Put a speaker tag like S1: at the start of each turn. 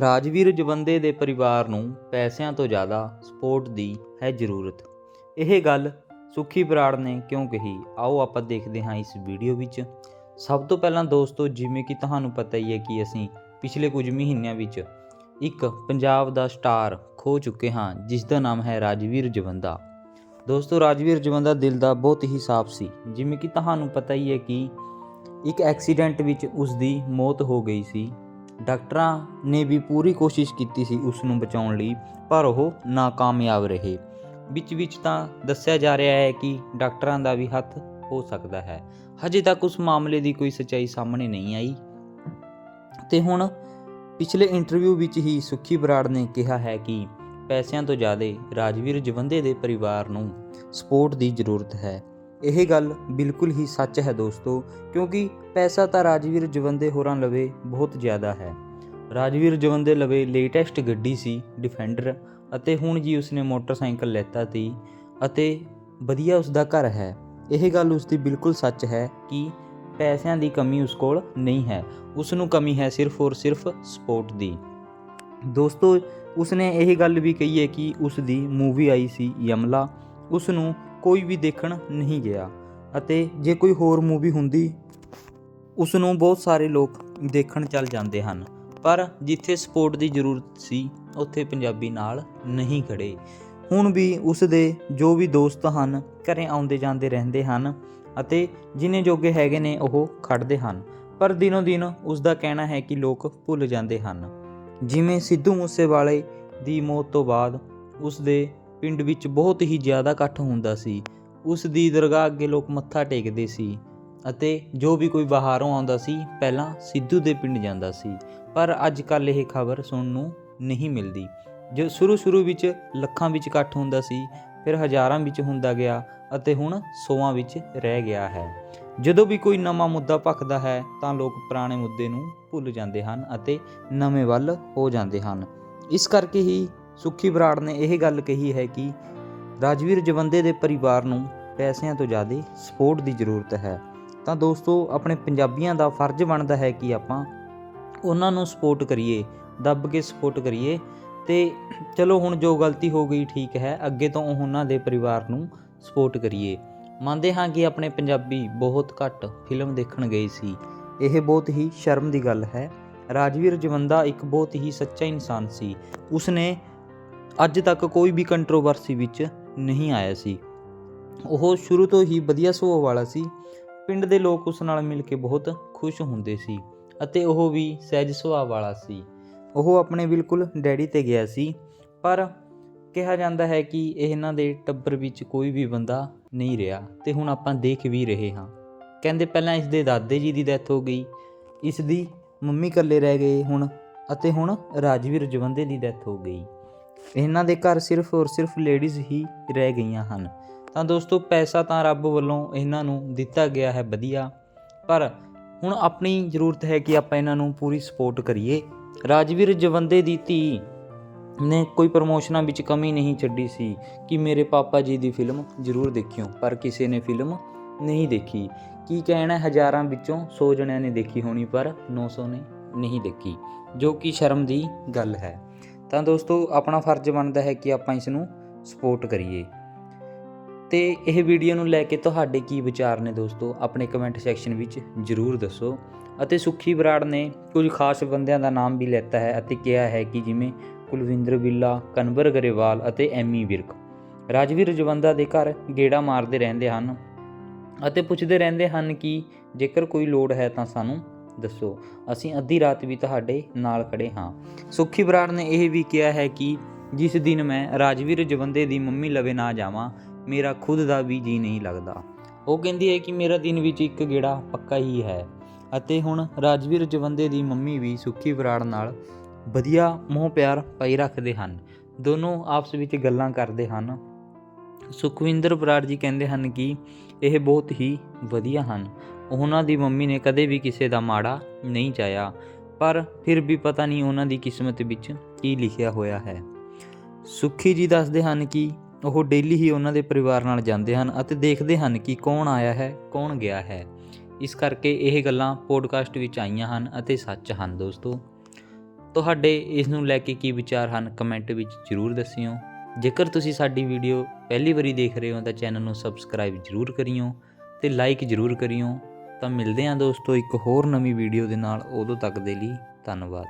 S1: ਰਾਜਵੀਰ ਜਵੰਦੇ ਦੇ ਪਰਿਵਾਰ ਨੂੰ ਪੈਸਿਆਂ ਤੋਂ ਜ਼ਿਆਦਾ ਸਪੋਰਟ ਦੀ ਹੈ ਜ਼ਰੂਰਤ। ਇਹ ਗੱਲ ਸੁਖੀ ਬਰਾੜ ਨੇ ਕਿਉਂ ਕਹੀ? ਆਓ ਆਪਾਂ ਦੇਖਦੇ ਹਾਂ ਇਸ ਵੀਡੀਓ ਵਿੱਚ। ਸਭ ਤੋਂ ਪਹਿਲਾਂ ਦੋਸਤੋ, ਜਿਵੇਂ ਕਿ ਤੁਹਾਨੂੰ ਪਤਾ ਹੀ ਹੈ ਕਿ ਅਸੀਂ ਪਿਛਲੇ ਕੁਝ ਮਹੀਨਿਆਂ ਵਿੱਚ ਇੱਕ ਪੰਜਾਬ ਦਾ ਸਟਾਰ ਖੋ ਚੁੱਕੇ ਹਾਂ, ਜਿਸ ਦਾ ਨਾਮ ਹੈ ਰਾਜਵੀਰ ਜਵੰਦਾ। ਦੋਸਤੋ, ਰਾਜਵੀਰ ਜਵੰਦਾ ਦਿਲ ਦਾ ਬਹੁਤ ਹੀ ਸਾਫ਼ ਸੀ। ਜਿਵੇਂ ਕਿ ਤੁਹਾਨੂੰ ਪਤਾ ਹੀ ਹੈ ਕਿ ਇੱਕ ਐਕਸੀਡੈਂਟ ਵਿੱਚ ਉਸ ਦੀ ਮੌਤ ਹੋ ਗਈ ਸੀ। ਡਾਕਟਰਾਂ ਨੇ ਵੀ ਪੂਰੀ ਕੋਸ਼ਿਸ਼ ਕੀਤੀ ਸੀ ਉਸ ਨੂੰ ਬਚਾਉਣ ਲਈ, ਪਰ ਉਹ ਨਾਕਾਮਯਾਬ ਰਹੇ। ਵਿੱਚ ਵਿੱਚ ਤਾਂ ਦੱਸਿਆ ਜਾ ਰਿਹਾ ਹੈ ਕਿ ਡਾਕਟਰਾਂ ਦਾ ਵੀ ਹੱਥ ਹੋ ਸਕਦਾ ਹੈ। ਹਜੇ ਤੱਕ ਉਸ ਮਾਮਲੇ ਦੀ ਕੋਈ ਸੱਚਾਈ ਸਾਹਮਣੇ ਨਹੀਂ ਆਈ। ਤੇ ਹੁਣ ਪਿਛਲੇ ਇੰਟਰਵਿਊ ਵਿੱਚ ਹੀ ਸੁਖੀ ਬਰਾੜ ਨੇ ਕਿਹਾ ਹੈ ਕਿ ਪੈਸਿਆਂ ਤੋਂ ਜ਼ਿਆਦਾ ਰਾਜਵੀਰ ਜਵੰਦੇ ਦੇ ਪਰਿਵਾਰ ਨੂੰ ਸਪੋਰਟ ਦੀ ਜ਼ਰੂਰਤ ਹੈ। ਇਹ ਗੱਲ ਬਿਲਕੁਲ ਹੀ ਸੱਚ ਹੈ ਦੋਸਤੋ, ਕਿਉਂਕਿ ਪੈਸਾ ਤਾਂ ਰਾਜਵੀਰ ਜਵੰਦੇ ਹੋਰਾਂ ਲਵੇ ਬਹੁਤ ਜ਼ਿਆਦਾ ਹੈ। ਰਾਜਵੀਰ ਜਵੰਦੇ ਲਵੇ ਲੇਟੈਸਟ ਗੱਡੀ ਸੀ ਡਿਫੈਂਡਰ ਅਤੇ ਹੁਣ ਜੀ ਉਸਨੇ ਮੋਟਰਸਾਈਕਲ ਲੈਤਾ ਸੀ ਅਤੇ ਵਧੀਆ ਉਸਦਾ ਘਰ ਹੈ। ਇਹ ਗੱਲ ਉਸਦੀ ਬਿਲਕੁਲ ਸੱਚ ਹੈ ਕਿ ਪੈਸਿਆਂ ਦੀ ਕਮੀ ਉਸ ਕੋਲ ਨਹੀਂ ਹੈ। ਉਸ ਨੂੰ ਕਮੀ ਹੈ ਸਿਰਫ ਔਰ ਸਿਰਫ ਸਪੋਰਟ ਦੀ। ਦੋਸਤੋ, ਉਸਨੇ ਇਹ ਗੱਲ ਵੀ ਕਹੀ ਹੈ ਕਿ ਉਸ ਦੀ ਮੂਵੀ ਆਈ ਸੀ ਯਮਲਾ ਉਸ ਨੂੰ ਕੋਈ ਵੀ ਦੇਖਣ ਨਹੀਂ ਗਿਆ ਅਤੇ ਜੇ ਕੋਈ ਹੋਰ ਮੂਵੀ ਹੁੰਦੀ ਉਸ ਨੂੰ ਬਹੁਤ ਸਾਰੇ ਲੋਕ ਦੇਖਣ ਚੱਲ ਜਾਂਦੇ ਹਨ। ਪਰ ਜਿੱਥੇ ਸਪੋਰਟ ਦੀ ਜ਼ਰੂਰਤ ਸੀ, ਉੱਥੇ ਪੰਜਾਬੀ ਨਾਲ ਨਹੀਂ ਖੜੇ ਹੁਣ ਵੀ ਉਸ ਦੇ ਜੋ ਵੀ ਦੋਸਤ ਹਨ, ਘਰੇ ਆਉਂਦੇ ਜਾਂਦੇ ਰਹਿੰਦੇ ਹਨ ਅਤੇ ਜਿਨੇ ਜੋਗੇ ਹੈਗੇ ਨੇ ਉਹ ਖੜਦੇ ਹਨ। ਪਰ ਦਿਨੋ ਦਿਨ ਉਸ ਦਾ ਕਹਿਣਾ ਹੈ ਕਿ ਲੋਕ ਭੁੱਲ ਜਾਂਦੇ ਹਨ। ਜਿਵੇਂ ਸਿੱਧੂ ਮੂਸੇਵਾਲੇ ਦੀ ਮੌਤ ਤੋਂ ਬਾਅਦ ਉਸ ਦੇ ਪਿੰਡ ਵਿੱਚ ਬਹੁਤ ਹੀ ਜ਼ਿਆਦਾ ਇਕੱਠ ਹੁੰਦਾ ਸੀ। ਉਸ ਦੀ ਦਰਗਾਹ ਅੱਗੇ ਲੋਕ ਮੱਥਾ ਟੇਕਦੇ ਸੀ ਅਤੇ ਜੋ ਵੀ ਕੋਈ ਬਾਹਰੋਂ ਆਉਂਦਾ ਸੀ, ਪਹਿਲਾਂ ਸਿੱਧੂ ਦੇ ਪਿੰਡ ਜਾਂਦਾ ਸੀ। ਪਰ ਅੱਜ ਕੱਲ ਇਹ ਖਬਰ ਸੁਣਨ ਨੂੰ ਨਹੀਂ ਮਿਲਦੀ। ਜੋ ਸ਼ੁਰੂ ਸ਼ੁਰੂ ਵਿੱਚ ਲੱਖਾਂ ਵਿੱਚ ਇਕੱਠ ਹੁੰਦਾ ਸੀ, ਫਿਰ ਹਜ਼ਾਰਾਂ ਵਿੱਚ ਹੁੰਦਾ ਗਿਆ ਅਤੇ ਹੁਣ ਸੌਆਂ ਵਿੱਚ ਰਹਿ ਗਿਆ ਹੈ। ਜਦੋਂ ਵੀ ਕੋਈ ਨਵਾਂ ਮੁੱਦਾ ਭਖਦਾ ਹੈ, ਤਾਂ ਲੋਕ ਪੁਰਾਣੇ ਮੁੱਦੇ ਨੂੰ ਭੁੱਲ ਜਾਂਦੇ ਹਨ ਅਤੇ ਨਵੇਂ ਵੱਲ ਹੋ ਜਾਂਦੇ ਹਨ। ਇਸ ਕਰਕੇ ਹੀ ਸੁੱਖੀ ਬਰਾੜ ਨੇ ਇਹ ਗੱਲ ਕਹੀ ਹੈ ਕਿ ਰਾਜਵੀਰ ਜਵੰਦੇ ਦੇ ਪਰਿਵਾਰ ਨੂੰ ਪੈਸਿਆਂ ਤੋਂ ਜ਼ਿਆਦਾ ਸਪੋਰਟ ਦੀ ਜ਼ਰੂਰਤ ਹੈ। ਤਾਂ ਦੋਸਤੋ, ਆਪਣੇ ਪੰਜਾਬੀਆਂ ਦਾ ਫਰਜ਼ ਬਣਦਾ ਹੈ ਕਿ ਆਪਾਂ ਉਹਨਾਂ ਨੂੰ ਸਪੋਰਟ ਕਰੀਏ, ਦੱਬ ਕੇ ਸਪੋਰਟ ਕਰੀਏ। ਤੇ ਚਲੋ, ਹੁਣ ਜੋ ਗਲਤੀ ਹੋ ਗਈ, ਠੀਕ ਹੈ, ਅੱਗੇ ਤੋਂ ਉਹਨਾਂ ਦੇ ਪਰਿਵਾਰ ਨੂੰ ਸਪੋਰਟ ਕਰੀਏ। ਮੰਨਦੇ ਹਾਂ ਕਿ ਆਪਣੇ ਪੰਜਾਬੀ ਬਹੁਤ ਘੱਟ ਫਿਲਮ ਦੇਖਣ ਗਏ ਸੀ। ਇਹ ਬਹੁਤ ਹੀ ਸ਼ਰਮ ਦੀ ਗੱਲ ਹੈ। ਰਾਜਵੀਰ ਜਵੰਦਾ ਇੱਕ ਬਹੁਤ ਹੀ ਸੱਚਾ ਇਨਸਾਨ ਸੀ। ਉਸਨੇ ਅੱਜ ਤੱਕ ਕੋਈ ਵੀ ਕੰਟਰੋਵਰਸੀ ਵਿੱਚ ਨਹੀਂ ਆਇਆ ਸੀ। ਉਹ ਸ਼ੁਰੂ ਤੋਂ ਹੀ ਵਧੀਆ ਸੁਭਾਅ ਵਾਲਾ ਸੀ। ਪਿੰਡ ਦੇ ਲੋਕ ਉਸ ਨਾਲ ਮਿਲ ਕੇ ਬਹੁਤ ਖੁਸ਼ ਹੁੰਦੇ ਸੀ ਅਤੇ ਉਹ ਵੀ ਸਹਿਜ ਸੁਭਾਅ ਵਾਲਾ ਸੀ। ਉਹ ਆਪਣੇ ਬਿਲਕੁਲ ਡੈਡੀ ਤੇ ਗਿਆ ਸੀ। ਪਰ ਕਿਹਾ ਜਾਂਦਾ ਹੈ ਕਿ ਇਹਨਾਂ ਦੇ ਟੱਬਰ ਵਿੱਚ ਕੋਈ ਵੀ ਬੰਦਾ ਨਹੀਂ ਰਿਹਾ ਤੇ ਹੁਣ ਆਪਾਂ ਦੇਖ ਵੀ ਰਹੇ ਹਾਂ। ਕਹਿੰਦੇ ਪਹਿਲਾਂ ਇਸ ਦੇ ਦਾਦੇ ਜੀ ਦੀ ਡੈਥ ਹੋ ਗਈ, ਇਸ ਦੀ ਮੰਮੀ ਇਕੱਲੇ ਰਹਿ ਗਏ ਹੁਣ ਅਤੇ ਹੁਣ ਰਾਜਵੀਰ ਜਵੰਦੇ ਦੀ ਡੈਥ ਹੋ ਗਈ। ਇਹਨਾਂ ਦੇ ਘਰ ਸਿਰਫ ਔਰ ਸਿਰਫ ਲੇਡੀਜ਼ ਹੀ ਰਹਿ ਗਈਆਂ ਹਨ। ਤਾਂ ਦੋਸਤੋ, ਪੈਸਾ ਤਾਂ ਰੱਬ ਵੱਲੋਂ ਇਹਨਾਂ ਨੂੰ ਦਿੱਤਾ ਗਿਆ ਹੈ ਵਧੀਆ। ਪਰ ਹੁਣ ਆਪਣੀ ਜ਼ਰੂਰਤ ਹੈ ਕਿ ਆਪਾਂ ਇਹਨਾਂ ਨੂੰ ਪੂਰੀ ਸਪੋਰਟ ਕਰੀਏ। ਰਾਜਵੀਰ ਜਵੰਦੇ ਦੀ ਧੀ ਨੇ ਕੋਈ ਪ੍ਰਮੋਸ਼ਨਾਂ ਵਿੱਚ ਕਮੀ ਨਹੀਂ ਛੱਡੀ ਸੀ ਕਿ ਮੇਰੇ ਪਾਪਾ ਜੀ ਦੀ ਫਿਲਮ ਜ਼ਰੂਰ ਦੇਖਿਓ, ਪਰ ਕਿਸੇ ਨੇ ਫਿਲਮ ਨਹੀਂ ਦੇਖੀ। ਕੀ ਕਹਿਣਾ ਹਜ਼ਾਰਾਂ ਵਿੱਚੋਂ 100 ਜਣਿਆਂ ਨੇ ਦੇਖੀ ਹੋਣੀ, ਪਰ 900 ਨੇ ਨਹੀਂ ਦੇਖੀ, ਜੋ ਕਿ ਸ਼ਰਮ ਦੀ ਗੱਲ ਹੈ। ਤਾਂ ਦੋਸਤੋ, ਆਪਣਾ ਫਰਜ਼ ਬਣਦਾ ਹੈ ਕਿ ਆਪਾਂ ਇਸ ਨੂੰ ਸਪੋਰਟ ਕਰੀਏ। ਤੇ ਇਹ ਵੀਡੀਓ ਨੂੰ ਲੈ ਕੇ ਤੁਹਾਡੇ ਕੀ ਵਿਚਾਰ ਨੇ ਦੋਸਤੋ, ਆਪਣੇ ਕਮੈਂਟ ਸੈਕਸ਼ਨ ਵਿੱਚ ਜਰੂਰ ਦੱਸੋ। ਅਤੇ ਸੁਖੀ ਬਰਾੜ ਨੇ ਕੁਝ ਖਾਸ ਬੰਦਿਆਂ ਦਾ ਨਾਮ ਵੀ ਲੈਤਾ ਹੈ ਅਤੇ ਕਿਹਾ ਹੈ ਕਿ ਜਿਵੇਂ ਕੁਲਵਿੰਦਰ ਬਿੱਲਾ, ਕਨਵਰ ਗਰੇਵਾਲ ਅਤੇ ਐਮੀ ਵਿਰਕ ਰਾਜਵੀਰ ਜਵੰਦਾ ਦੇ ਘਰ ਗੇੜਾ ਮਾਰਦੇ ਰਹਿੰਦੇ ਹਨ ਅਤੇ ਪੁੱਛਦੇ ਰਹਿੰਦੇ ਹਨ ਕਿ ਜੇਕਰ ਕੋਈ ਲੋੜ ਹੈ ਤਾਂ ਸਾਨੂੰ ਦੱਸੋ, ਅਸੀਂ ਅੱਧੀ ਰਾਤ ਵੀ ਤੁਹਾਡੇ ਨਾਲ ਖੜੇ ਹਾਂ। ਸੁਖੀ ਬਰਾੜ ਨੇ ਇਹ ਵੀ ਕਿਹਾ ਹੈ ਕਿ ਜਿਸ ਦਿਨ ਮੈਂ ਰਾਜਵੀਰ ਜਵੰਦੇ ਦੀ ਮੰਮੀ ਲਵੇ ਨਾ ਜਾਵਾਂ, ਮੇਰਾ ਖੁਦ ਦਾ ਵੀ ਜੀ ਨਹੀਂ ਲੱਗਦਾ। ਉਹ ਕਹਿੰਦੀ ਹੈ ਕਿ ਮੇਰਾ ਦਿਨ ਵਿੱਚ ਇੱਕ ਗੇੜਾ ਪੱਕਾ ਹੀ ਹੈ ਅਤੇ ਹੁਣ ਰਾਜਵੀਰ ਜਵੰਦੇ ਦੀ ਮੰਮੀ ਵੀ ਸੁਖੀ ਬਰਾੜ ਨਾਲ ਵਧੀਆ ਮੋਹ ਪਿਆਰ ਪਾਈ ਰੱਖਦੇ ਹਨ। ਦੋਨੋਂ ਆਪਸ ਵਿੱਚ ਗੱਲਾਂ ਕਰਦੇ ਹਨ। ਸੁਖਵਿੰਦਰ ਬਰਾੜ ਜੀ ਕਹਿੰਦੇ ਹਨ ਕਿ ਇਹ ਬਹੁਤ ਹੀ ਵਧੀਆ ਹਨ। ਉਹਨਾਂ ਦੀ ਮੰਮੀ ਨੇ ਕਦੇ ਵੀ ਕਿਸੇ ਦਾ ਮਾੜਾ ਨਹੀਂ ਚਾਹਿਆ, ਪਰ ਫਿਰ ਵੀ ਪਤਾ ਨਹੀਂ ਉਹਨਾਂ ਦੀ ਕਿਸਮਤ ਵਿੱਚ ਕੀ ਲਿਖਿਆ ਹੋਇਆ ਹੈ। ਸੁਖੀ ਜੀ ਦੱਸਦੇ ਹਨ ਕਿ ਉਹ ਡੇਲੀ ਹੀ ਉਹਨਾਂ ਦੇ ਪਰਿਵਾਰ ਨਾਲ ਜਾਂਦੇ ਹਨ ਅਤੇ ਦੇਖਦੇ ਹਨ ਕਿ ਕੌਣ ਆਇਆ ਹੈ, ਕੌਣ ਗਿਆ ਹੈ। ਇਸ ਕਰਕੇ ਇਹ ਗੱਲਾਂ ਪੋਡਕਾਸਟ ਵਿੱਚ ਆਈਆਂ ਹਨ ਅਤੇ ਸੱਚ ਹਨ ਦੋਸਤੋ। ਤੁਹਾਡੇ ਇਸ ਨੂੰ ਲੈ ਕੇ ਕੀ ਵਿਚਾਰ ਹਨ ਕਮੈਂਟ ਵਿੱਚ ਜ਼ਰੂਰ ਦੱਸਿਓ। ਜੇਕਰ ਤੁਸੀਂ ਸਾਡੀ ਵੀਡੀਓ ਪਹਿਲੀ ਵਾਰੀ ਦੇਖ ਰਹੇ ਹੋ ਤਾਂ ਚੈਨਲ ਨੂੰ ਸਬਸਕ੍ਰਾਈਬ ਜ਼ਰੂਰ ਕਰਿਓ ਤੇ ਲਾਈਕ ਜ਼ਰੂਰ ਕਰਿਓ। ਤਾਂ ਮਿਲਦੇ ਹਾਂ ਦੋਸਤੋ ਇੱਕ ਹੋਰ ਨਵੀਂ ਵੀਡੀਓ ਦੇ ਨਾਲ, ਉਦੋਂ ਤੱਕ ਦੇ ਲਈ ਧੰਨਵਾਦ।